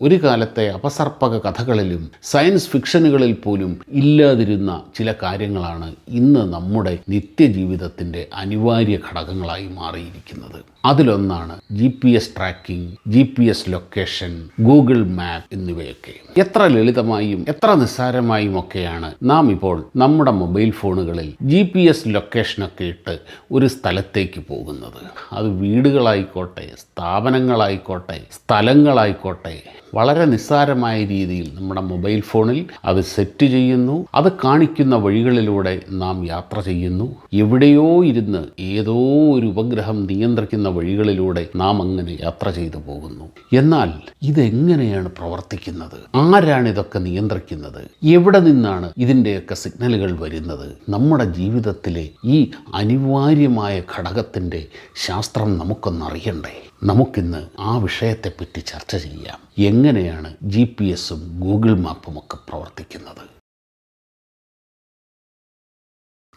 ഒരു കാലത്തെ അപസർപ്പക കഥകളിലും സയൻസ് ഫിക്ഷനുകളിൽ പോലും ഇല്ലാതിരുന്ന ചില കാര്യങ്ങളാണ് ഇന്ന് നമ്മുടെ നിത്യജീവിതത്തിന്റെ അനിവാര്യ ഘടകങ്ങളായി മാറിയിരിക്കുന്നത്. അതിലൊന്നാണ് G P S tracking G P S location Google map എന്നിവയൊക്കെ. എത്ര ലളിതമായും എത്ര നിസ്സാരമായും ഒക്കെയാണ് നാം ഇപ്പോൾ നമ്മുടെ മൊബൈൽ ഫോണുകളിൽ ജി പി എസ് ലൊക്കേഷനൊക്കെ ഇട്ട് ഒരു സ്ഥലത്തേക്ക് പോകുന്നത്. അത് വീടുകളായിക്കോട്ടെ സ്ഥാപനങ്ങളായിക്കോട്ടെ സ്ഥലങ്ങളായിക്കോട്ടെ വളരെ നിസ്സാരമായ രീതിയിൽ നമ്മുടെ മൊബൈൽ ഫോണിൽ അത് സെറ്റ് ചെയ്യുന്നു. അത് കാണിക്കുന്ന വഴികളിലൂടെ നാം യാത്ര ചെയ്യുന്നു. എവിടെയോ ഇരുന്ന് ഏതോ ഒരു ഉപഗ്രഹം നിയന്ത്രിക്കുന്ന വഴികളിലൂടെ നാം അങ്ങനെ യാത്ര ചെയ്തു പോകുന്നു. എന്നാൽ ഇതെങ്ങനെയാണ് പ്രവർത്തിക്കുന്നത്? ആരാണ് ഇതൊക്കെ നിയന്ത്രിക്കുന്നത്? എവിടെ നിന്നാണ് ഇതിന്റെയൊക്കെ സിഗ്നലുകൾ വരുന്നത്? നമ്മുടെ ജീവിതത്തിലെ ഈ അനിവാര്യമായ ഘടകത്തിന്റെ ശാസ്ത്രം നമുക്കൊന്നറിയണ്ടേ? നമുക്കിന്ന് ആ വിഷയത്തെപ്പറ്റി ചർച്ച ചെയ്യാം. എങ്ങനെയാണ് ജി പി എസും ഗൂഗിൾ മാപ്പും ഒക്കെ പ്രവർത്തിക്കുന്നത്?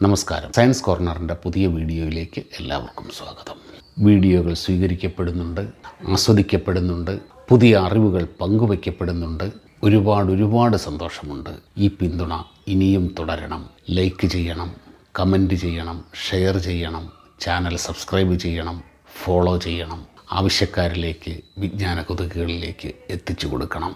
നമസ്കാരം. സയൻസ് കോർണറിന്റെ പുതിയ വീഡിയോയിലേക്ക് എല്ലാവർക്കും സ്വാഗതം. വീഡിയോകൾ സ്വീകരിക്കപ്പെടുന്നുണ്ട് ആസ്വദിക്കപ്പെടുന്നുണ്ട് പുതിയ അറിവുകൾ പങ്കുവയ്ക്കപ്പെടുന്നുണ്ട്. ഒരുപാട് ഒരുപാട് സന്തോഷമുണ്ട്. ഈ പിന്തുണ ഇനിയും തുടരണം. ലൈക്ക് ചെയ്യണം കമന്റ് ചെയ്യണം ഷെയർ ചെയ്യണം ചാനൽ സബ്സ്ക്രൈബ് ചെയ്യണം ഫോളോ ചെയ്യണം. ആവശ്യക്കാരിലേക്ക് വിജ്ഞാന കൊതുകുകളിലേക്ക് എത്തിച്ചു കൊടുക്കണം.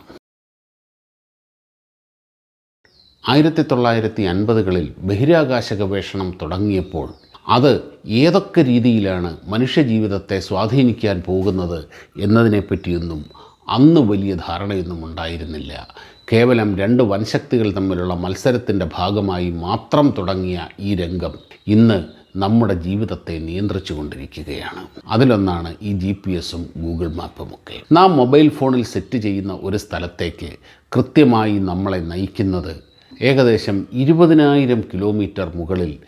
ആയിരത്തി തൊള്ളായിരത്തി അൻപതുകളിൽ ബഹിരാകാശ ഗവേഷണം തുടങ്ങിയപ്പോൾ അത് ഏതൊക്കെ രീതിയിലാണ് മനുഷ്യജീവിതത്തെ സ്വാധീനിക്കാൻ പോകുന്നത് എന്നതിനെപ്പറ്റിയൊന്നും അന്ന് വലിയ ധാരണയൊന്നും ഉണ്ടായിരുന്നില്ല. കേവലം രണ്ട് വൻശക്തികൾ തമ്മിലുള്ള മത്സരത്തിന്റെ ഭാഗമായി മാത്രം തുടങ്ങിയ ഈ രംഗം ഇന്ന് നമ്മുടെ ജീവിതത്തെ നിയന്ത്രിച്ചു കൊണ്ടിരിക്കുകയാണ്. അതിലൊന്നാണ് ഈ ജി പി എസും ഗൂഗിൾ മാപ്പുമൊക്കെ നാം മൊബൈൽ ഫോണിൽ സെറ്റ് ചെയ്യുന്ന ഒരു സ്ഥലത്തേക്ക് കൃത്യമായി നമ്മളെ നയിക്കുന്നത് ഏകദേശം ഇരുപതിനായിരം കിലോമീറ്റർ മുകളിൽ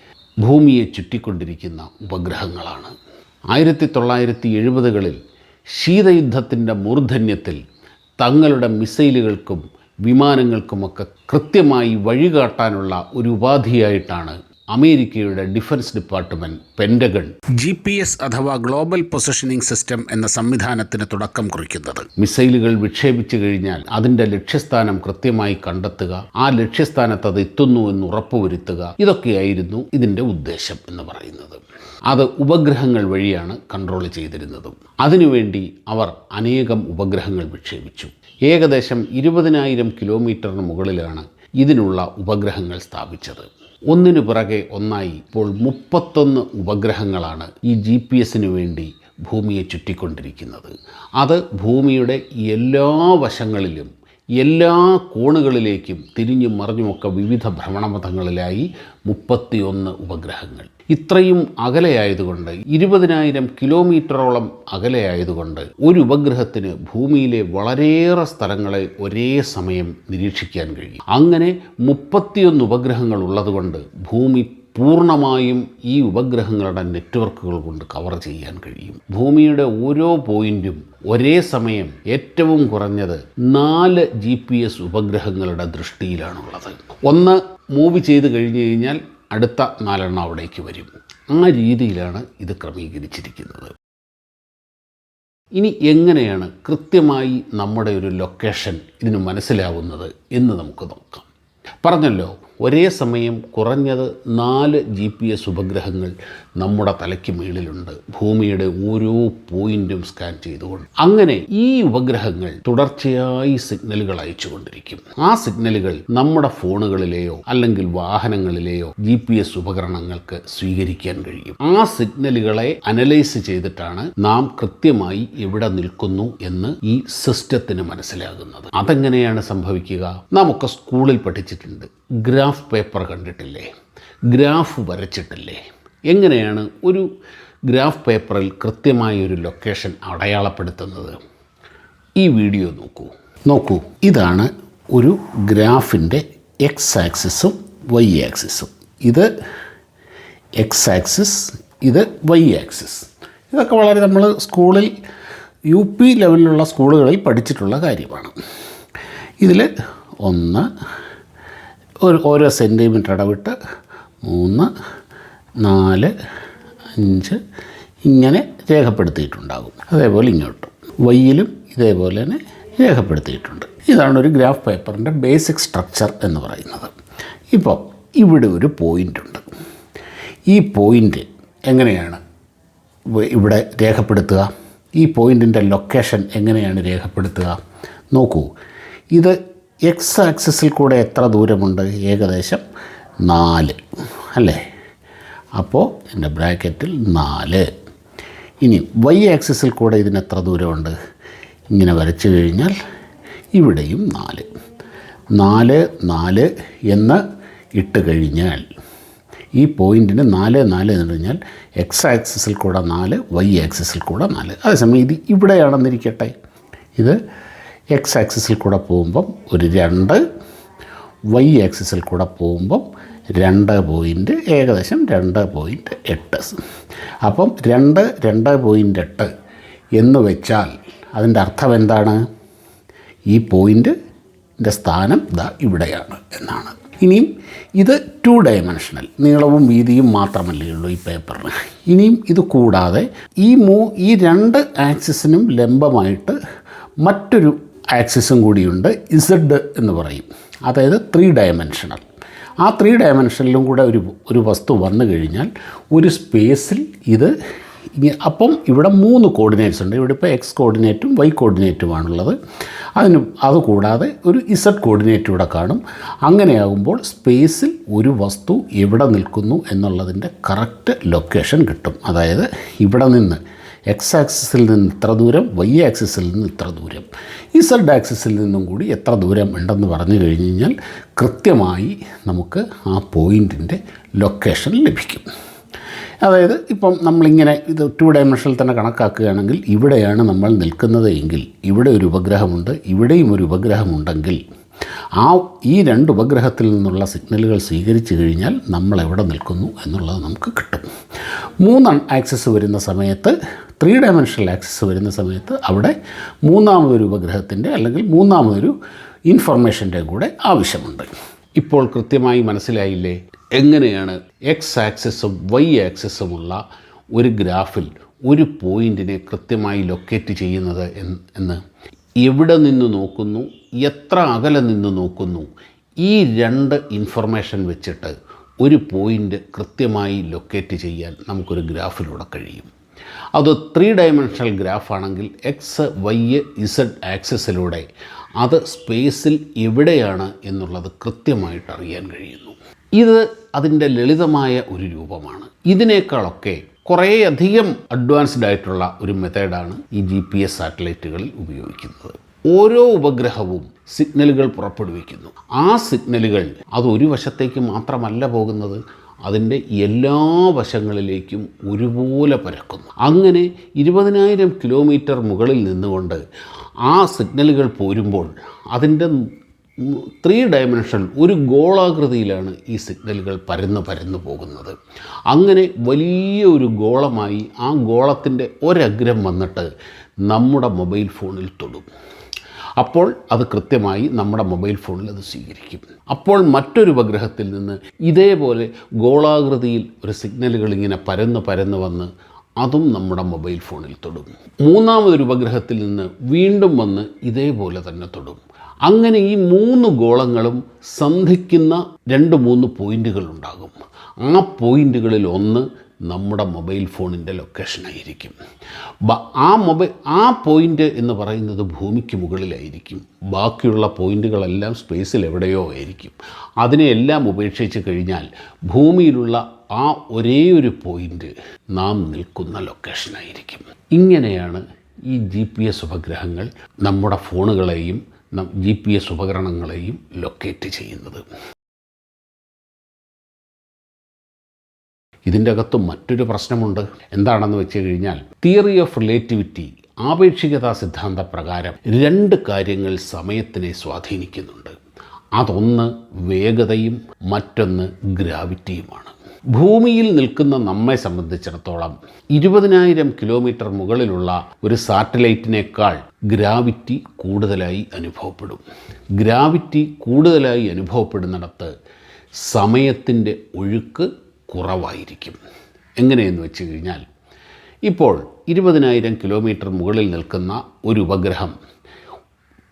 ഭൂമിയെ ചുറ്റിക്കൊണ്ടിരിക്കുന്ന ഉപഗ്രഹങ്ങളാണ്. ആയിരത്തി തൊള്ളായിരത്തി എഴുപതുകളിൽ ശീതയുദ്ധത്തിന്റെ മൂർധന്യത്തിൽ തങ്ങളുടെ മിസൈലുകൾക്കും വിമാനങ്ങൾക്കുമൊക്കെ കൃത്യമായി വഴികാട്ടാനുള്ള ഒരു ഉപാധിയായിട്ടാണ് അമേരിക്കയുടെ defence department Pentagon G P S അഥവാ ഗ്ലോബൽ പൊസിഷനിംഗ് സിസ്റ്റം എന്ന സംവിധാനത്തിന് തുടക്കം കുറിക്കുന്നത്. മിസൈലുകൾ വിക്ഷേപിച്ചു കഴിഞ്ഞാൽ അതിന്റെ ലക്ഷ്യസ്ഥാനം കൃത്യമായി കണ്ടെത്തുക ആ ലക്ഷ്യസ്ഥാനത്ത് അത് എത്തുന്നു എന്ന് ഉറപ്പുവരുത്തുക ഇതൊക്കെയായിരുന്നു ഇതിന്റെ ഉദ്ദേശം എന്ന് പറയുന്നത്. അത് ഉപഗ്രഹങ്ങൾ വഴിയാണ് കൺട്രോൾ ചെയ്തിരുന്നതും. അതിനുവേണ്ടി അവർ അനേകം ഉപഗ്രഹങ്ങൾ വിക്ഷേപിച്ചു. ഏകദേശം ഇരുപതിനായിരം കിലോമീറ്ററിന് മുകളിലാണ് ഇതിനുള്ള ഉപഗ്രഹങ്ങൾ സ്ഥാപിച്ചത്. ഒന്നിനു പിറകെ ഒന്നായി ഇപ്പോൾ മുപ്പത്തൊന്ന് ഉപഗ്രഹങ്ങളാണ് ഈ ജി പി എസിന് വേണ്ടി ഭൂമിയെ ചുറ്റിക്കൊണ്ടിരിക്കുന്നത്. അത് ഭൂമിയുടെ എല്ലാ വശങ്ങളിലും എല്ലാ കോണുകളിലേക്കും തിരിഞ്ഞും മറിഞ്ഞുമൊക്കെ വിവിധ ഭ്രമണപഥങ്ങളിലായി മുപ്പത്തിയൊന്ന് ഉപഗ്രഹങ്ങൾ. ഇത്രയും അകലെയായതുകൊണ്ട് ഇരുപതിനായിരം കിലോമീറ്ററോളം അകലെയായതുകൊണ്ട് ഒരു ഉപഗ്രഹത്തിന് ഭൂമിയിലെ വളരെയേറെ സ്ഥലങ്ങളെ ഒരേ സമയം നിരീക്ഷിക്കാൻ കഴിയും. അങ്ങനെ മുപ്പത്തിയൊന്ന് ഉപഗ്രഹങ്ങൾ ഉള്ളതുകൊണ്ട് ഭൂമി പൂർണമായും ഈ ഉപഗ്രഹങ്ങളുടെ നെറ്റ്വർക്കുകൾ കൊണ്ട് കവർ ചെയ്യാൻ കഴിയും. ഭൂമിയുടെ ഓരോ പോയിന്റും ഒരേ സമയം ഏറ്റവും കുറഞ്ഞത് നാല് ജി പി എസ് ഉപഗ്രഹങ്ങളുടെ ദൃഷ്ടിയിലാണുള്ളത്. ഒന്ന് മൂവ് ചെയ്ത് കഴിഞ്ഞു കഴിഞ്ഞാൽ അടുത്ത നാലെണ്ണം അവിടേക്ക് വരും. ആ രീതിയിലാണ് ഇത് ക്രമീകരിച്ചിരിക്കുന്നത്. ഇനി എങ്ങനെയാണ് കൃത്യമായി നമ്മുടെ ഒരു ലൊക്കേഷൻ ഇതിന് മനസ്സിലാവുന്നത് എന്ന് നമുക്ക് നോക്കാം. പറഞ്ഞല്ലോ ഒരേ സമയം കുറഞ്ഞത് നാല് ജി പി എസ് ഉപഗ്രഹങ്ങൾ നമ്മുടെ തലയ്ക്ക് മുകളിലുണ്ട് ഭൂമിയുടെ ഓരോ പോയിന്റും സ്കാൻ ചെയ്തുകൊണ്ട്. അങ്ങനെ ഈ ഉപഗ്രഹങ്ങൾ തുടർച്ചയായി സിഗ്നലുകൾ അയച്ചുകൊണ്ടിരിക്കും. ആ സിഗ്നലുകൾ നമ്മുടെ ഫോണുകളിലെയോ അല്ലെങ്കിൽ വാഹനങ്ങളിലെയോ ജി പി എസ് ഉപകരണങ്ങൾക്ക് സ്വീകരിക്കാൻ കഴിയും. ആ സിഗ്നലുകളെ അനലൈസ് ചെയ്തിട്ടാണ് നാം കൃത്യമായി എവിടെ നിൽക്കുന്നു എന്ന് ഈ സിസ്റ്റത്തിന് മനസ്സിലാകുന്നത്. അതെങ്ങനെയാണ് സംഭവിക്കുക? നാമൊക്കെ സ്കൂളിൽ പഠിച്ചിട്ടുണ്ട്. ഗ്രാഫ് പേപ്പർ കണ്ടിട്ടില്ലേ? ഗ്രാഫ് വരച്ചിട്ടില്ലേ? എങ്ങനെയാണ് ഒരു ഗ്രാഫ് പേപ്പറിൽ കൃത്യമായ ഒരു ലൊക്കേഷൻ അടയാളപ്പെടുത്തുന്നത്? ഈ വീഡിയോ നോക്കൂ. നോക്കൂ ഇതാണ് ഒരു ഗ്രാഫിന്റെ എക്സ് ആക്സിസും വൈ ആക്സിസും ഇത് എക്സ് ആക്സിസ് ഇത് വൈ ആക്സിസ് ഇതൊക്കെ വളരെ നമ്മൾ സ്കൂളിൽ യു പി ലെവലിലുള്ള സ്കൂളുകളിൽ പഠിച്ചിട്ടുള്ള കാര്യമാണ്. ഇതിൽ ഒന്ന് ഒരു ഓരോ സെന്റിമീറ്റർ ഇടവിട്ട് മൂന്ന് നാല് അഞ്ച് ഇങ്ങനെ രേഖപ്പെടുത്തിയിട്ടുണ്ടാകും. അതേപോലെ ഇങ്ങോട്ടും. വയ്യിലും ഇതേപോലെ തന്നെ രേഖപ്പെടുത്തിയിട്ടുണ്ട്. ഇതാണ് ഒരു ഗ്രാഫ് പേപ്പറിന്റെ ബേസിക് സ്ട്രക്ചർ എന്ന് പറയുന്നത്. ഇപ്പോൾ ഇവിടെ ഒരു പോയിന്റ് ഉണ്ട്. ഈ പോയിന്റ് എങ്ങനെയാണ് ഇവിടെ രേഖപ്പെടുത്തുക? ഈ പോയിന്റിന്റെ ലൊക്കേഷൻ എങ്ങനെയാണ് രേഖപ്പെടുത്തുക? നോക്കൂ. ഇത് എക്സ് ആക്സിസിൽ കൂടെ എത്ര ദൂരമുണ്ട്? ഏകദേശം നാല്. അല്ലേ? അപ്പോൾ എന്റെ ബ്രാക്കറ്റിൽ നാല്. ഇനി വൈ ആക്സിസിൽ കൂടെ ഇതിന് എത്ര ദൂരമുണ്ട്? ഇങ്ങനെ വരച്ചു കഴിഞ്ഞാൽ ഇവിടെയും നാല്. നാല് നാല് എന്ന് ഇട്ട് കഴിഞ്ഞാൽ ഈ പോയിന്റിന് നാല് നാല് എന്ന് പറഞ്ഞാൽ എക്സ് ആക്സിസിൽ കൂടെ നാല് വൈ ആക്സിസിൽ കൂടെ നാല്. അതേസമയം ഇത് ഇവിടെയാണെന്നിരിക്കട്ടെ. ഇത് എക്സ് ആക്സിസിൽ കൂടെ പോകുമ്പം ഒരു രണ്ട്. വൈ ആക്സിസിൽ കൂടെ പോകുമ്പം രണ്ട് പോയിന്റ് ഏകദേശം രണ്ട് പോയിന്റ് എട്ട്. അപ്പം രണ്ട് രണ്ട് പോയിന്റ് എട്ട് എന്ന് വെച്ചാൽ അതിന്റെ അർത്ഥം എന്താണ്? ഈ പോയിന്റിന്റെ സ്ഥാനം ഇതാ ഇവിടെയാണ് എന്നാണ്. ഇനിയും ഇത് ടു ഡയമെൻഷണൽ നീളവും വീതിയും മാത്രമല്ലേ ഉള്ളൂ ഈ പേപ്പറിന് ഇനിയും ഇത് കൂടാതെ ഈ മൂ ഈ രണ്ട് ആക്സിസിനും ലംബമായിട്ട് മറ്റൊരു ആക്സിസും കൂടിയുണ്ട്. ഇസഡ് എന്ന് പറയും. അതായത് ത്രീ ഡയമെൻഷണൽ ആ ത്രീ ഡയമെൻഷനിലും കൂടെ ഒരു ഒരു വസ്തു വന്നു കഴിഞ്ഞാൽ ഒരു സ്പേസിൽ ഇത് അപ്പം ഇവിടെ മൂന്ന് കോർഡിനേറ്റ്സ് ഉണ്ട്. ഇവിടെ ഇപ്പോൾ എക്സ് കോർഡിനേറ്റും വൈ കോർഡിനേറ്റുമാണുള്ളത് അതിന് അതുകൂടാതെ ഒരു ഇസഡ് കോർഡിനേറ്റ് ഇവിടെ കാണും. അങ്ങനെയാകുമ്പോൾ സ്പേസിൽ ഒരു വസ്തു എവിടെ നിൽക്കുന്നു എന്നുള്ളതിന്റെ കറക്റ്റ് ലൊക്കേഷൻ കിട്ടും. അതായത് ഇവിടെ നിന്ന് എക്സ് ആക്സിസിൽ നിന്ന് ഇത്ര ദൂരം വൈ ആക്സിസിൽ നിന്ന് ഇത്ര ദൂരം. ഈ ഇസഡ് ആക്സിസിൽ നിന്നും കൂടി എത്ര ദൂരം ഉണ്ടെന്ന് പറഞ്ഞു കഴിഞ്ഞ് കഴിഞ്ഞാൽ കൃത്യമായി നമുക്ക് ആ പോയിന്റിന്റെ ലൊക്കേഷൻ ലഭിക്കും. അതായത് ഇപ്പം നമ്മളിങ്ങനെ ഇത് ടു ഡയമെൻഷനിൽ തന്നെ കണക്കാക്കുകയാണെങ്കിൽ ഇവിടെയാണ് നമ്മൾ നിൽക്കുന്നത് എങ്കിൽ ഇവിടെ ഒരു ഉപഗ്രഹമുണ്ട് ഇവിടെയും ഒരു ഉപഗ്രഹമുണ്ടെങ്കിൽ ആ ഈ രണ്ട് ഉപഗ്രഹത്തിൽ നിന്നുള്ള സിഗ്നലുകൾ സ്വീകരിച്ചു കഴിഞ്ഞാൽ നമ്മൾ എവിടെ നിൽക്കുന്നു എന്നുള്ളത് നമുക്ക് കിട്ടും. മൂന്ന് ആക്സസ് വരുന്ന സമയത്ത് ത്രീ ഡയമെൻഷണൽ ആക്സസ് വരുന്ന സമയത്ത് അവിടെ മൂന്നാമതൊരു ഉപഗ്രഹത്തിന്റെ അല്ലെങ്കിൽ മൂന്നാമതൊരു ഇൻഫർമേഷന്റെ കൂടെ ആവശ്യമുണ്ട്. ഇപ്പോൾ കൃത്യമായി മനസ്സിലായില്ലേ? എങ്ങനെയാണ് എക്സ് ആക്സസും വൈ ആക്സസുമുള്ള ഒരു ഗ്രാഫിൽ ഒരു പോയിന്റിനെ കൃത്യമായി ലൊക്കേറ്റ് ചെയ്യുന്നത് എന്ന്? എവിടെ നിന്ന് നോക്കുന്നു? എത്ര അകലെ നിന്ന് നോക്കുന്നു? ഈ രണ്ട് ഇൻഫർമേഷൻ വെച്ചിട്ട് ഒരു പോയിന്റ് കൃത്യമായി ലൊക്കേറ്റ് ചെയ്യാൻ നമുക്കൊരു ഗ്രാഫിലൂടെ കഴിയും. അത് ത്രീ ഡയമെൻഷണൽ ഗ്രാഫാണെങ്കിൽ എക്സ് വൈ ഇസഡ് ആക്സസിലൂടെ അത് സ്പേസിൽ എവിടെയാണ് എന്നുള്ളത് കൃത്യമായിട്ട് അറിയാൻ കഴിയുന്നു. ഇത് അതിന്റെ ലളിതമായ ഒരു രൂപമാണ്. ഇതിനേക്കാളൊക്കെ കുറേയധികം അഡ്വാൻസ്ഡ് ആയിട്ടുള്ള ഒരു മെത്തേഡാണ് ഈ ജി പി എസ് സാറ്റലൈറ്റുകളിൽ ഉപയോഗിക്കുന്നത്. ഓരോ ഉപഗ്രഹവും സിഗ്നലുകൾ പുറപ്പെടുവിക്കുന്നു. ആ സിഗ്നലുകൾ അത് വശത്തേക്ക് മാത്രമല്ല പോകുന്നത് അതിന്റെ എല്ലാ വശങ്ങളിലേക്കും ഒരുപോലെ പരക്കുന്നു. അങ്ങനെ ഇരുപതിനായിരം കിലോമീറ്റർ മുകളിൽ നിന്നുകൊണ്ട് ആ സിഗ്നലുകൾ പോരുമ്പോൾ അതിന്റെ ത്രീ ഡയമെൻഷൻ ഒരു ഗോളാകൃതിയിലാണ് ഈ സിഗ്നലുകൾ പരന്ന് പരന്നു പോകുന്നത്. അങ്ങനെ വലിയ ഒരു ഗോളമായി ആ ഗോളത്തിന്റെ ഒരഗ്രം വന്നിട്ട് നമ്മുടെ മൊബൈൽ ഫോണിൽ തൊടും. അപ്പോൾ അത് കൃത്യമായി നമ്മുടെ മൊബൈൽ ഫോണിൽ അത് സ്വീകരിക്കും. അപ്പോൾ മറ്റൊരു ഉപഗ്രഹത്തിൽ നിന്ന് ഇതേപോലെ ഗോളാകൃതിയിൽ ഒരു സിഗ്നലുകൾ ഇങ്ങനെ പരന്ന് പരന്ന് വന്ന് അതും നമ്മുടെ മൊബൈൽ ഫോണിൽ തൊടും. മൂന്നാമതൊരു ഉപഗ്രഹത്തിൽ നിന്ന് വീണ്ടും വന്ന് ഇതേപോലെ തന്നെ തൊടും. അങ്ങനെ ഈ മൂന്ന് ഗോളങ്ങളും സന്ധിക്കുന്ന രണ്ട് മൂന്ന് പോയിന്റുകൾ ഉണ്ടാകും. ആ പോയിന്റുകളിൽ ഒന്ന് നമ്മുടെ മൊബൈൽ ഫോണിന്റെ ലൊക്കേഷനായിരിക്കും ആ മൊബൈൽ ആ പോയിന്റ് എന്ന് പറയുന്നത് ഭൂമിക്ക് മുകളിലായിരിക്കും. ബാക്കിയുള്ള പോയിന്റുകളെല്ലാം സ്പേസിൽ എവിടെയോ ആയിരിക്കും. അതിനെയെല്ലാം ഉപേക്ഷിച്ച് കഴിഞ്ഞാൽ ഭൂമിയിലുള്ള ആ ഒരേ ഒരു പോയിന്റ് നാം നിൽക്കുന്ന ലൊക്കേഷനായിരിക്കും. ഇങ്ങനെയാണ് ഈ ജി പി എസ് ഉപഗ്രഹങ്ങൾ നമ്മുടെ ഫോണുകളെയും ജി പി എസ് ഉപകരണങ്ങളെയും ലൊക്കേറ്റ് ചെയ്യുന്നത്. ഇതിന്റെ അകത്ത് മറ്റൊരു പ്രശ്നമുണ്ട്. എന്താണെന്ന് വെച്ച് കഴിഞ്ഞാൽ തിയറി ഓഫ് റിലേറ്റിവിറ്റി ആപേക്ഷികതാ സിദ്ധാന്ത പ്രകാരം രണ്ട് കാര്യങ്ങൾ സമയത്തിനെ സ്വാധീനിക്കുന്നുണ്ട്. അതൊന്ന് വേഗതയും മറ്റൊന്ന് ഗ്രാവിറ്റിയുമാണ്. ഭൂമിയിൽ നിൽക്കുന്ന നമ്മെ സംബന്ധിച്ചിടത്തോളം ഇരുപതിനായിരം കിലോമീറ്റർ മുകളിലുള്ള ഒരു സാറ്റലൈറ്റിനേക്കാൾ ഗ്രാവിറ്റി കൂടുതലായി അനുഭവപ്പെടും. ഗ്രാവിറ്റി കൂടുതലായി അനുഭവപ്പെടുന്നിടത്ത് സമയത്തിന്റെ ഒഴുക്ക് കുറവായിരിക്കും. എങ്ങനെയെന്ന് വെച്ച് കഴിഞ്ഞാൽ ഇപ്പോൾ ഇരുപതിനായിരം കിലോമീറ്റർ മുകളിൽ നിൽക്കുന്ന ഒരു ഉപഗ്രഹം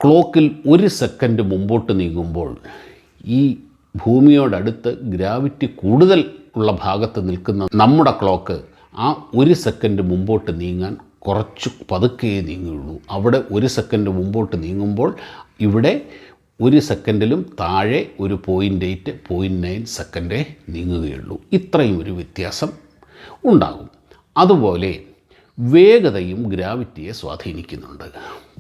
ക്ലോക്കിൽ ഒരു സെക്കൻഡ് മുമ്പോട്ട് നീങ്ങുമ്പോൾ ഈ ഭൂമിയോടടുത്ത് ഗ്രാവിറ്റി കൂടുതൽ ഉള്ള ഭാഗത്ത് നിൽക്കുന്ന നമ്മുടെ ക്ലോക്ക് ആ ഒരു സെക്കൻഡ് മുമ്പോട്ട് നീങ്ങാൻ കുറച്ച് പതുക്കേ നീങ്ങുകയുള്ളൂ. അവിടെ ഒരു സെക്കൻഡ് മുമ്പോട്ട് നീങ്ങുമ്പോൾ ഇവിടെ ഒരു സെക്കൻഡിലും താഴെ ഒരു പോയിന്റ് എയ്റ്റ് പോയിന്റ് നയൻ സെക്കൻഡേ നീങ്ങുകയുള്ളൂ. ഇത്രയും ഒരു വ്യത്യാസം ഉണ്ടാകും. അതുപോലെ വേഗതയും ഗ്രാവിറ്റിയെ സ്വാധീനിക്കുന്നുണ്ട്.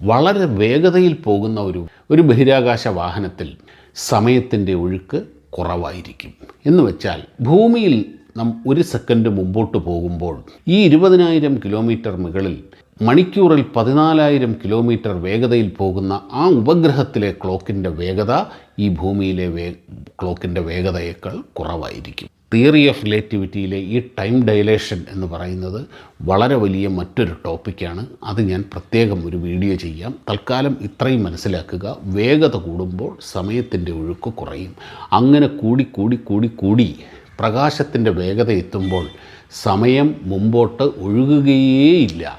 വളരെ വേഗതയിൽ പോകുന്ന ഒരു ഒരു ബഹിരാകാശ വാഹനത്തിൽ സമയത്തിന്റെ ഒഴുക്ക് കുറവായിരിക്കും. എന്ന് വെച്ചാൽ ഭൂമിയിൽ നാം ഒരു സെക്കൻഡ് മുമ്പോട്ട് പോകുമ്പോൾ ഈ ഇരുപതിനായിരം കിലോമീറ്റർ മുകളിൽ മണിക്കൂറിൽ പതിനാലായിരം കിലോമീറ്റർ വേഗതയിൽ പോകുന്ന ആ ഉപഗ്രഹത്തിലെ ക്ലോക്കിന്റെ വേഗത ഈ ഭൂമിയിലെ വേ ക്ലോക്കിന്റെ വേഗതയേക്കാൾ കുറവായിരിക്കും. തിയറി ഓഫ് റിലേറ്റിവിറ്റിയിലെ ഈ ടൈം ഡയലേഷൻ എന്ന് പറയുന്നത് വളരെ വലിയ മറ്റൊരു ടോപ്പിക്കാണ് അത് ഞാൻ പ്രത്യേകം ഒരു വീഡിയോ ചെയ്യാം. തൽക്കാലം ഇത്രയും മനസ്സിലാക്കുക. വേഗത കൂടുമ്പോൾ സമയത്തിന്റെ ഒഴുക്ക് കുറയും. അങ്ങനെ കൂടി കൂടി കൂടി കൂടി പ്രകാശത്തിന്റെ വേഗത എത്തുമ്പോൾ സമയം മുമ്പോട്ട് ഒഴുകുകയേയില്ല.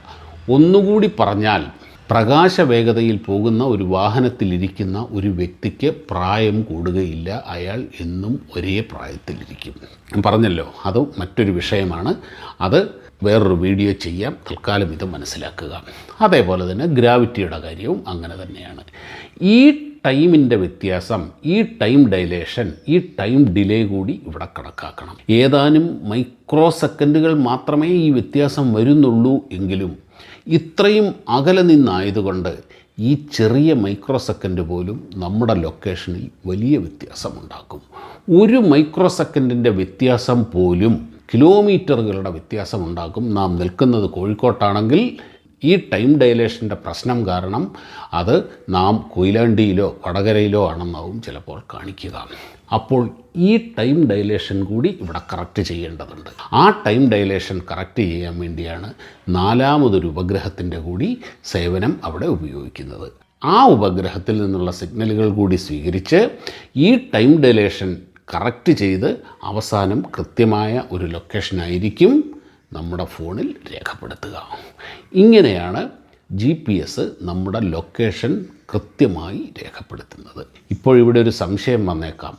ഒന്നുകൂടി പറഞ്ഞാൽ പ്രകാശ വേഗതയിൽ പോകുന്ന ഒരു വാഹനത്തിലിരിക്കുന്ന ഒരു വ്യക്തിക്ക് പ്രായം കൂടുകയില്ല. അയാൾ എന്നും ഒരേ പ്രായത്തിലിരിക്കും. പറഞ്ഞല്ലോ അത് മറ്റൊരു വിഷയമാണ്. അത് വേറൊരു വീഡിയോ ചെയ്യാം. തൽക്കാലം ഇത് മനസ്സിലാക്കുക. അതേപോലെ തന്നെ ഗ്രാവിറ്റിയുടെ കാര്യവും അങ്ങനെ തന്നെയാണ്. ഈ ടൈമിന്റെ വ്യത്യാസം ഈ ടൈം ഡൈലേഷൻ ഈ ടൈം ഡിലേ കൂടി ഇവിടെ കണക്കാക്കണം. ഏതാനും മൈക്രോ സെക്കൻഡുകൾ മാത്രമേ ഈ വ്യത്യാസം വരുന്നുള്ളൂ എങ്കിലും ഇത്രയും അകലെ നിന്നായതുകൊണ്ട് ഈ ചെറിയ മൈക്രോ സെക്കൻഡ് പോലും നമ്മുടെ ലൊക്കേഷനിൽ വലിയ വ്യത്യാസമുണ്ടാക്കും. ഒരു മൈക്രോ സെക്കൻഡിന്റെ വ്യത്യാസം പോലും കിലോമീറ്ററുകളുടെ വ്യത്യാസമുണ്ടാക്കും. നാം നിൽക്കുന്നത് കോഴിക്കോട്ടാണെങ്കിൽ ഈ ടൈം ഡയലേഷന്റെ പ്രശ്നം കാരണം അത് നാം കൊയിലാണ്ടിയിലോ വടകരയിലോ ആണെന്നാവും ചിലപ്പോൾ കാണിക്കുക. അപ്പോൾ ഈ ടൈം ഡയലേഷൻ കൂടി ഇവിടെ കറക്റ്റ് ചെയ്യേണ്ടതുണ്ട്. ആ ടൈം ഡയലേഷൻ കറക്റ്റ് ചെയ്യാൻ വേണ്ടിയാണ് നാലാമതൊരു ഉപഗ്രഹത്തിന്റെ കൂടി സേവനം അവിടെ ഉപയോഗിക്കുന്നത്. ആ ഉപഗ്രഹത്തിൽ നിന്നുള്ള സിഗ്നലുകൾ കൂടി സ്വീകരിച്ച് ഈ ടൈം ഡയലേഷൻ കറക്റ്റ് ചെയ്ത് അവസാനം കൃത്യമായ ഒരു ലൊക്കേഷനായിരിക്കും. നമ്മുടെ ഫോണിൽ രേഖപ്പെടുത്തുക. ഇങ്ങനെയാണ് ജി പി എസ് നമ്മുടെ ലൊക്കേഷൻ കൃത്യമായി രേഖപ്പെടുത്തുന്നത്. ഇപ്പോൾ ഇവിടെ ഒരു സംശയം വന്നേക്കാം.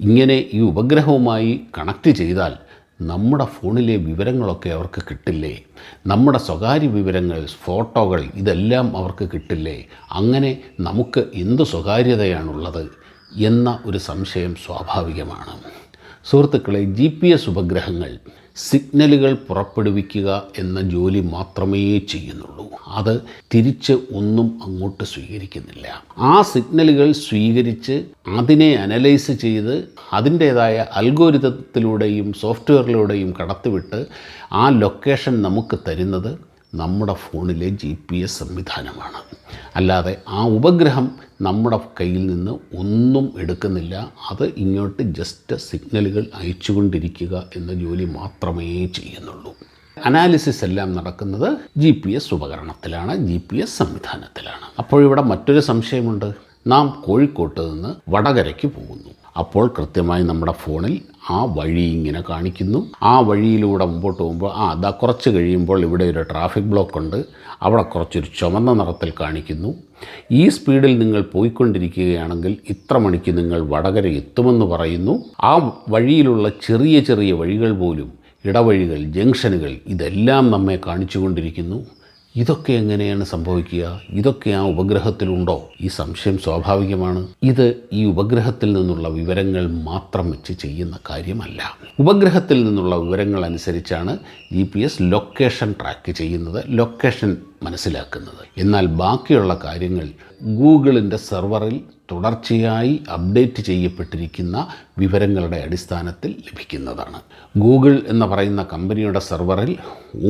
ഇങ്ങനെ ഈ ഉപഗ്രഹവുമായി കണക്ട് ചെയ്താൽ നമ്മുടെ ഫോണിലെ വിവരങ്ങളൊക്കെ അവർക്ക് കിട്ടില്ലേ? നമ്മുടെ സ്വകാര്യ വിവരങ്ങൾ ഫോട്ടോകൾ ഇതെല്ലാം അവർക്ക് കിട്ടില്ലേ? അങ്ങനെ നമുക്ക് എന്ത് സ്വകാര്യതയാണുള്ളത് എന്ന ഒരു സംശയം സ്വാഭാവികമാണ്. സുഹൃത്തുക്കളെ ജി ഉപഗ്രഹങ്ങൾ സിഗ്നലുകൾ പുറപ്പെടുവിക്കുക എന്ന ജോലി മാത്രമേ ചെയ്യുന്നുള്ളൂ. അത് തിരിച്ച് ഒന്നും അങ്ങോട്ട് സ്വീകരിക്കുന്നില്ല. ആ സിഗ്നലുകൾ സ്വീകരിച്ച് അതിനെ അനലൈസ് ചെയ്ത് അതിന്റേതായ അൽഗോരിതത്തിലൂടെയും സോഫ്റ്റ്വെയറിലൂടെയും കടത്തിവിട്ട് ആ ലൊക്കേഷൻ നമുക്ക് തരുന്നത് നമ്മുടെ ഫോണിലെ ജി പി എസ് സംവിധാനമാണ്. അല്ലാതെ ആ ഉപഗ്രഹം നമ്മുടെ കയ്യിൽ നിന്ന് ഒന്നും എടുക്കുന്നില്ല. അത് ഇങ്ങോട്ട് ജസ്റ്റ് സിഗ്നലുകൾ അയച്ചുകൊണ്ടിരിക്കുക എന്ന ജോലി മാത്രമേ ചെയ്യുന്നുള്ളൂ. അനാലിസിസ് എല്ലാം നടക്കുന്നത് ജി പി എസ് ഉപകരണത്തിലാണ് ജി പി എസ് സംവിധാനത്തിലാണ്. അപ്പോഴിവിടെ മറ്റൊരു സംശയമുണ്ട്. നാം കോഴിക്കോട്ട് നിന്ന് വടകരയ്ക്ക് പോകുന്നു. അപ്പോൾ കൃത്യമായി നമ്മുടെ ഫോണിൽ ആ വഴി ഇങ്ങനെ കാണിക്കുന്നു. ആ വഴിയിലൂടെ മുമ്പോട്ട് പോകുമ്പോൾ ആ അതാ കുറച്ച് കഴിയുമ്പോൾ ഇവിടെ ഒരു ട്രാഫിക് ബ്ലോക്ക് ഉണ്ട്. അവിടെ കുറച്ചൊരു ചുമന്ന നിറത്തിൽ കാണിക്കുന്നു. ഈ സ്പീഡിൽ നിങ്ങൾ പോയിക്കൊണ്ടിരിക്കുകയാണെങ്കിൽ ഇത്ര മണിക്ക് നിങ്ങൾ വടകര എത്തുമെന്ന് പറയുന്നു. ആ വഴിയിലുള്ള ചെറിയ ചെറിയ വഴികൾ പോലും ഇടവഴികൾ ജംഗ്ഷനുകൾ ഇതെല്ലാം നമ്മെ കാണിച്ചുകൊണ്ടിരിക്കുന്നു. ഇതൊക്കെ എങ്ങനെയാണ് സംഭവിക്കുക? ഇതൊക്കെ ആ ഉപഗ്രഹത്തിലുണ്ടോ? ഈ സംശയം സ്വാഭാവികമാണ്. ഇത് ഈ ഉപഗ്രഹത്തിൽ നിന്നുള്ള വിവരങ്ങൾ മാത്രം വെച്ച് ചെയ്യുന്ന കാര്യമല്ല. ഉപഗ്രഹത്തിൽ നിന്നുള്ള വിവരങ്ങൾ അനുസരിച്ചാണ് G P S location track ചെയ്യുന്നത് ലൊക്കേഷൻ മനസ്സിലാക്കുന്നത്. എന്നാൽ ബാക്കിയുള്ള കാര്യങ്ങൾ ഗൂഗിളിന്റെ സെർവറിൽ തുടർച്ചയായി അപ്ഡേറ്റ് ചെയ്യപ്പെട്ടിരിക്കുന്ന വിവരങ്ങളുടെ അടിസ്ഥാനത്തിൽ ലഭിക്കുന്നതാണ്. ഗൂഗിൾ എന്ന് പറയുന്ന കമ്പനിയുടെ സെർവറിൽ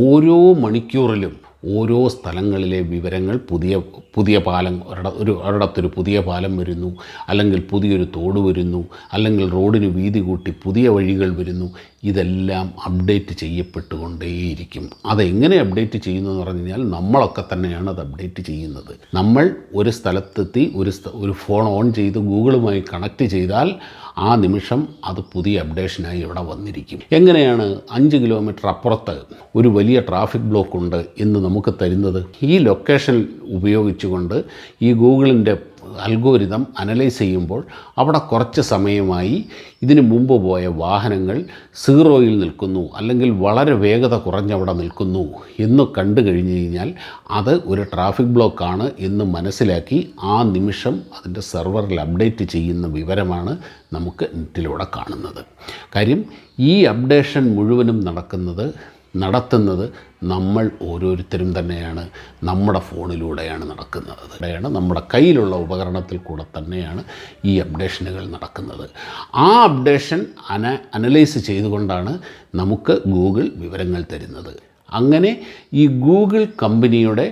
ഓരോ മണിക്കൂറിലും ഓരോ സ്ഥലങ്ങളിലെ വിവരങ്ങൾ പുതിയ പുതിയ പാലം ഒരു ഒരിടത്തൊരു പുതിയ പാലം വരുന്നു അല്ലെങ്കിൽ പുതിയൊരു തോട് വരുന്നു അല്ലെങ്കിൽ റോഡിന് വീതി കൂട്ടി പുതിയ വഴികൾ വരുന്നു ഇതെല്ലാം അപ്ഡേറ്റ് ചെയ്യപ്പെട്ടുകൊണ്ടേയിരിക്കും. അതെങ്ങനെ അപ്ഡേറ്റ് ചെയ്യുന്നു എന്ന് പറഞ്ഞു കഴിഞ്ഞാൽ നമ്മളൊക്കെ തന്നെയാണ് അത് അപ്ഡേറ്റ് ചെയ്യുന്നത്. നമ്മൾ ഒരു സ്ഥലത്തെത്തി ഒരു ഒരു ഫോൺ ഓൺ ചെയ്ത് ഗൂഗിളുമായി കണക്ട് ചെയ്താൽ ആ നിമിഷം അത് പുതിയ അപ്ഡേഷനായി ഇവിടെ വന്നിരിക്കും. എങ്ങനെയാണ് അഞ്ച് കിലോമീറ്റർ അപ്പുറത്ത് ഒരു വലിയ ട്രാഫിക് ബ്ലോക്ക് ഉണ്ട് എന്ന് നമുക്ക് തരുന്നത്? ഈ ലൊക്കേഷൻ ഉപയോഗിച്ചുകൊണ്ട് ഈ ഗൂഗിളിന്റെ അൽഗോരിതം അനലൈസ് ചെയ്യുമ്പോൾ അവിടെ കുറച്ച് സമയമായി ഇതിനു മുമ്പ് പോയ വാഹനങ്ങൾ സീറോയിൽ നിൽക്കുന്നു അല്ലെങ്കിൽ വളരെ വേഗത കുറഞ്ഞവിടെ നിൽക്കുന്നു എന്ന് കണ്ടു കഴിഞ്ഞു കഴിഞ്ഞാൽ അത് ഒരു ട്രാഫിക് ബ്ലോക്കാണ് എന്ന് മനസ്സിലാക്കി ആ നിമിഷം അതിന്റെ സെർവറിൽ അപ്ഡേറ്റ് ചെയ്യുന്ന വിവരമാണ് നമുക്ക് നെറ്റിലൂടെ കാണുന്നത്. കാര്യം ഈ അപ്ഡേഷൻ മുഴുവനും നടക്കുന്നത് നടത്തുന്നത് നമ്മൾ ഓരോരുത്തരും തന്നെയാണ് നമ്മുടെ ഫോണിലൂടെയാണ് നടക്കുന്നത്. അവിടെയാണ് നമ്മുടെ കയ്യിലുള്ള ഉപകരണത്തിൽ കൂടെ തന്നെയാണ് ഈ അപ്ഡേഷനുകൾ നടക്കുന്നത്. ആ അപ്ഡേഷൻ അന അനലൈസ് ചെയ്തുകൊണ്ടാണ് നമുക്ക് ഗൂഗിൾ വിവരങ്ങൾ തരുന്നത്. അങ്ങനെ ഈ ഗൂഗിൾ കമ്പനിയുടെ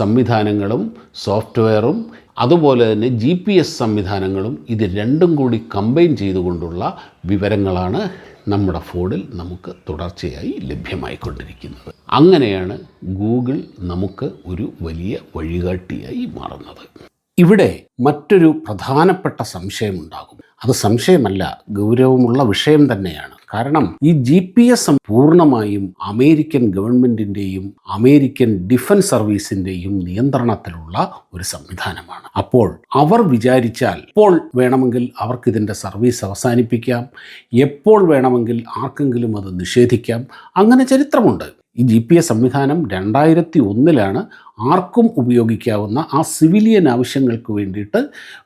സംവിധാനങ്ങളും സോഫ്റ്റ്വെയറും അതുപോലെ തന്നെ ജി പി എസ് സംവിധാനങ്ങളും ഇത് രണ്ടും കൂടി കമ്പൈൻ ചെയ്തുകൊണ്ടുള്ള വിവരങ്ങളാണ് നമ്മുടെ ഫോണിൽ നമുക്ക് തുടർച്ചയായി ലഭ്യമായിക്കൊണ്ടിരിക്കുന്നത്. അങ്ങനെയാണ് ഗൂഗിൾ നമുക്ക് ഒരു വലിയ വഴികാട്ടിയായി മാറുന്നത്. ഇവിടെ മറ്റൊരു പ്രധാനപ്പെട്ട സംശയമുണ്ടാകും. അത് സംശയമല്ല ഗൗരവമുള്ള വിഷയം തന്നെയാണ്. കാരണം ഈ ജി പി എസ് പൂർണമായും അമേരിക്കൻ ഗവൺമെന്റിന്റെയും അമേരിക്കൻ ഡിഫൻസ് സർവീസിന്റെയും നിയന്ത്രണത്തിലുള്ള ഒരു സംവിധാനമാണ്. അപ്പോൾ അവർ വിചാരിച്ചാൽ ഇപ്പോൾ വേണമെങ്കിൽ അവർക്ക് ഇതിന്റെ സർവീസ് അവസാനിപ്പിക്കാം. എപ്പോൾ വേണമെങ്കിൽ ആർക്കെങ്കിലും അത് നിഷേധിക്കാം. അങ്ങനെ ചരിത്രമുണ്ട്. ഈ ജി പി എസ് സംവിധാനം രണ്ടായിരത്തി ഒന്നിലാണ് ആർക്കും ഉപയോഗിക്കാവുന്ന ആ സിവിലിയൻ ആവശ്യങ്ങൾക്ക് വേണ്ടിയിട്ട്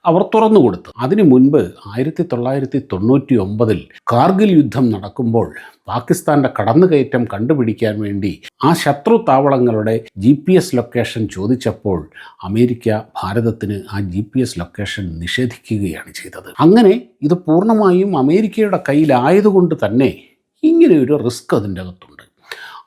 അവർ തുറന്നു കൊടുത്തു. അതിനു മുൻപ് ആയിരത്തി തൊള്ളായിരത്തി തൊണ്ണൂറ്റി ഒമ്പതിൽ കാർഗിൽ യുദ്ധം നടക്കുമ്പോൾ പാകിസ്ഥാന്റെ കടന്നുകയറ്റം കണ്ടുപിടിക്കാൻ വേണ്ടി ആ ശത്രു താവളങ്ങളുടെ ജി പി എസ് ലൊക്കേഷൻ ചോദിച്ചപ്പോൾ അമേരിക്ക ഭാരതത്തിന് ആ ജി പി എസ് ലൊക്കേഷൻ നിഷേധിക്കുകയാണ് ചെയ്തത്. അങ്ങനെ ഇത് പൂർണമായും അമേരിക്കയുടെ കയ്യിലായതുകൊണ്ട് തന്നെ ഇങ്ങനെയൊരു റിസ്ക് അതിന്റെ അകത്തുണ്ട്.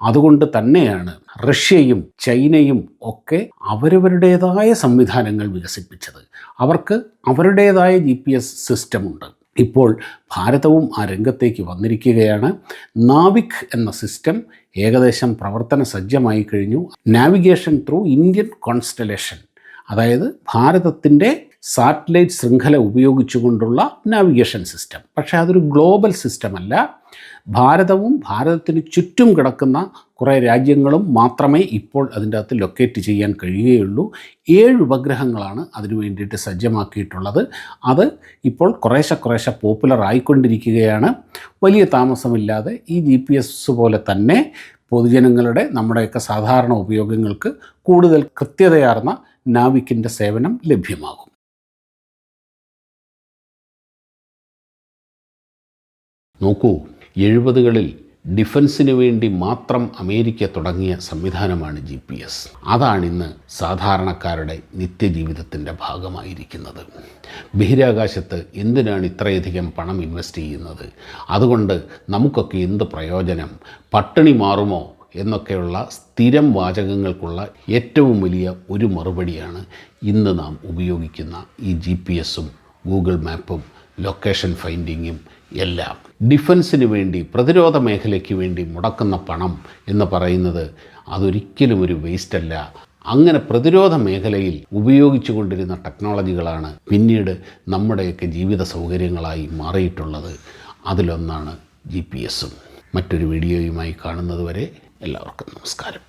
അതുകൊണ്ട് തന്നെയാണ് റഷ്യയും ചൈനയും ഒക്കെ അവരവരുടേതായ സംവിധാനങ്ങൾ വികസിപ്പിച്ചത്. അവർക്ക് അവരുടേതായ ജി പി എസ് സിസ്റ്റമുണ്ട്. ഇപ്പോൾ ഭാരതവും ആ രംഗത്തേക്ക് വന്നിരിക്കുകയാണ്. നാവിക് എന്ന സിസ്റ്റം ഏകദേശം പ്രവർത്തന സജ്ജമായി കഴിഞ്ഞു. നാവിഗേഷൻ ത്രൂ ഇന്ത്യൻ കോൺസ്റ്റലേഷൻ അതായത് ഭാരതത്തിന്റെ സാറ്റലൈറ്റ് ശൃംഖല ഉപയോഗിച്ചുകൊണ്ടുള്ള നാവിഗേഷൻ സിസ്റ്റം. പക്ഷേ അതൊരു ഗ്ലോബൽ സിസ്റ്റമല്ല. ഭാരതവും ഭാരതത്തിന് ചുറ്റും കിടക്കുന്ന കുറേ രാജ്യങ്ങളും മാത്രമേ ഇപ്പോൾ അതിന്റെ അകത്ത് ലൊക്കേറ്റ് ചെയ്യാൻ കഴിയുകയുള്ളൂ. ഏഴ് ഉപഗ്രഹങ്ങളാണ് അതിനു വേണ്ടിയിട്ട് സജ്ജമാക്കിയിട്ടുള്ളത്. അത് ഇപ്പോൾ കുറേശ്ശെ കുറേശ്ശെ പോപ്പുലർ ആയിക്കൊണ്ടിരിക്കുകയാണ്. വലിയ താമസമില്ലാതെ ഈ ജി പി എസ് പോലെ തന്നെ പൊതുജനങ്ങളുടെ നമ്മുടെയൊക്കെ സാധാരണ ഉപയോഗങ്ങൾക്ക് കൂടുതൽ കൃത്യതയാർന്ന നാവിക്കിന്റെ സേവനം ലഭ്യമാകും. നോക്കൂ എഴുപതുകളിൽ ഡിഫൻസിന് വേണ്ടി മാത്രം അമേരിക്ക തുടങ്ങിയ സംവിധാനമാണ് ജി പി എസ്. അതാണിന്ന് സാധാരണക്കാരുടെ നിത്യജീവിതത്തിന്റെ ഭാഗമായിരിക്കുന്നത്. ബഹിരാകാശത്ത് എന്തിനാണ് ഇത്രയധികം പണം ഇൻവെസ്റ്റ് ചെയ്യുന്നത്? അതുകൊണ്ട് നമുക്കൊക്കെ എന്ത് പ്രയോജനം? പട്ടിണി മാറുമോ? എന്നൊക്കെയുള്ള സ്ഥിരം വാചകങ്ങൾക്കുള്ള ഏറ്റവും വലിയ ഒരു മറുപടിയാണ് ഇന്ന് നാം ഉപയോഗിക്കുന്ന ഈ ജി പി എസും ഗൂഗിൾ മാപ്പും ലൊക്കേഷൻ ഫൈൻഡിങ്ങും എല്ലാം. ഡിഫൻസിന് വേണ്ടി പ്രതിരോധ മേഖലയ്ക്ക് വേണ്ടി മുടക്കുന്ന പണം എന്ന് പറയുന്നത് അതൊരിക്കലും ഒരു വേസ്റ്റല്ല അങ്ങനെ പ്രതിരോധ മേഖലയിൽ ഉപയോഗിച്ചു കൊണ്ടിരുന്ന ടെക്നോളജികളാണ് പിന്നീട് നമ്മുടെയൊക്കെ ജീവിത സൗകര്യങ്ങളായി മാറിയിട്ടുള്ളത്. അതിലൊന്നാണ് ജി പി എസും മറ്റൊരു വീഡിയോയുമായി കാണുന്നതുവരെ എല്ലാവർക്കും നമസ്കാരം.